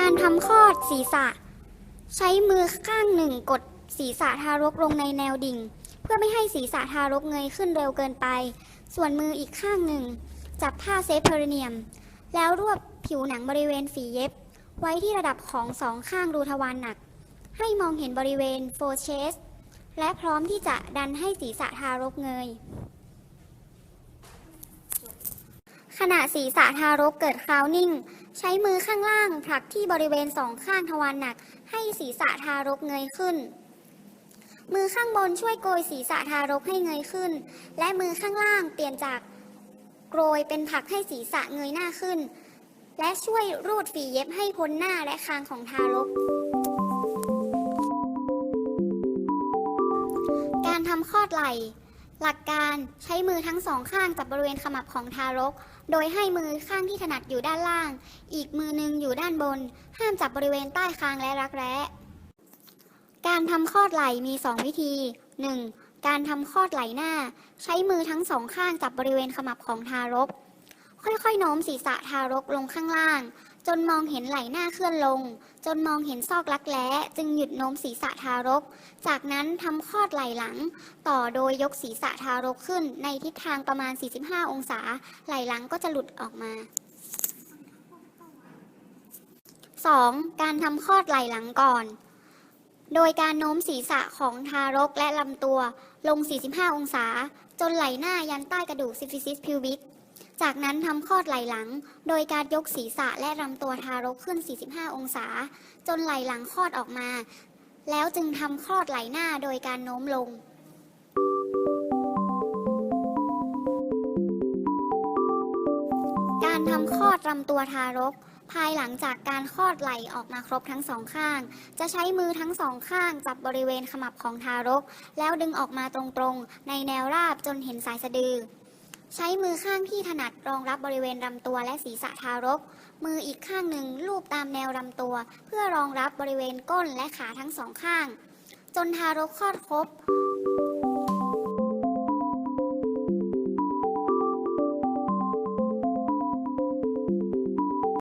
การทำคลอดศีรษะ ใช้มือข้างหนึ่งกดศีรษะทารกลงในแนวดิ่ง เพื่อไม่ให้ศีรษะทารกเงยขึ้นเร็วเกินไป ส่วนมืออีกข้างหนึ่ง จับผ้าเซฟเพอร์เนียม แล้วรวบผิวหนังบริเวณฝีเย็บ ไว้ที่ระดับของสองข้างรูทวารหนัก ให้มองเห็นบริเวณโฟเชสและพร้อมที่จะดันให้ศีรษะทารกเงย ขณะศีรษะทารกเกิดคราวนิ่ง ใช้มือข้างล่างผลักที่บริเวณสองข้างทวารหนัก ให้ศีรษะทารกเงยขึ้น มือข้างบนช่วยโกยศีรษะทารกให้เงยขึ้น และมือข้างล่างเปลี่ยนจากโกยเป็นผลักให้ศีรษะเงยหน้าขึ้น และช่วยรูดฝีเย็บให้พ้นหน้าและคางของทารก การทำคลอดไหล่ หลักการใช้มือทั้งสองข้างจับบริเวณขมับของทารก โดยให้มือข้างที่ถนัดอยู่ด้านล่าง อีกมือหนึงอยู่ด้านบน ห้ามจับบริเวณใต้คางและรักแร้ การทำคลอดไหล่มี 2 วิธี 1. การทำคลอดไหล่หน้า ใช้มือทั้งสองข้างจับบริเวณขมับของทารก ค่อยๆโน้มศีรษะทารกลงข้างล่าง จนมองเห็นไหล่หน้าเคลื่อนลง จนมองเห็นซอกรักแร้จึงหยุดโน้มศีรษะทารก จากนั้นทำคลอดไหล่หลัง ต่อโดยยกศีรษะทารกขึ้น ในทิศทางประมาณ 45 องศา ไหล่หลังก็จะหลุดออกมา 2. การทำคลอดไหล่หลังก่อน โดยการโน้มศีรษะของทารกและลำตัวลง 45 องศา จนไหล่หน้ายันใต้กระดูกซิฟิซิสพิวบิก จากนั้นทำคลอดไหล่หลัง โดยการยกศีรษะและลำตัวทารกขึ้น 45 องศา จนไหล่หลังคลอดออกมา แล้วจึงทำคลอดไหล่หน้าโดยการโน้มลงการทำคลอดลำตัวทารก ภายหลังจากการคลอดไหล่ออกมาครบทั้งสองข้าง จะใช้มือทั้งสองข้างจับบริเวณขมับของทารก แล้วดึงออกมาตรงๆ ในแนวราบจนเห็นสายสะดือ ใช้มือข้างที่ถนัดรองรับบริเวณลำตัวและศีรษะทารก มืออีกข้างหนึ่งลูบตามแนวลำตัว เพื่อรองรับบริเวณก้นและขาทั้งสองข้าง จนทารกคลอดครบ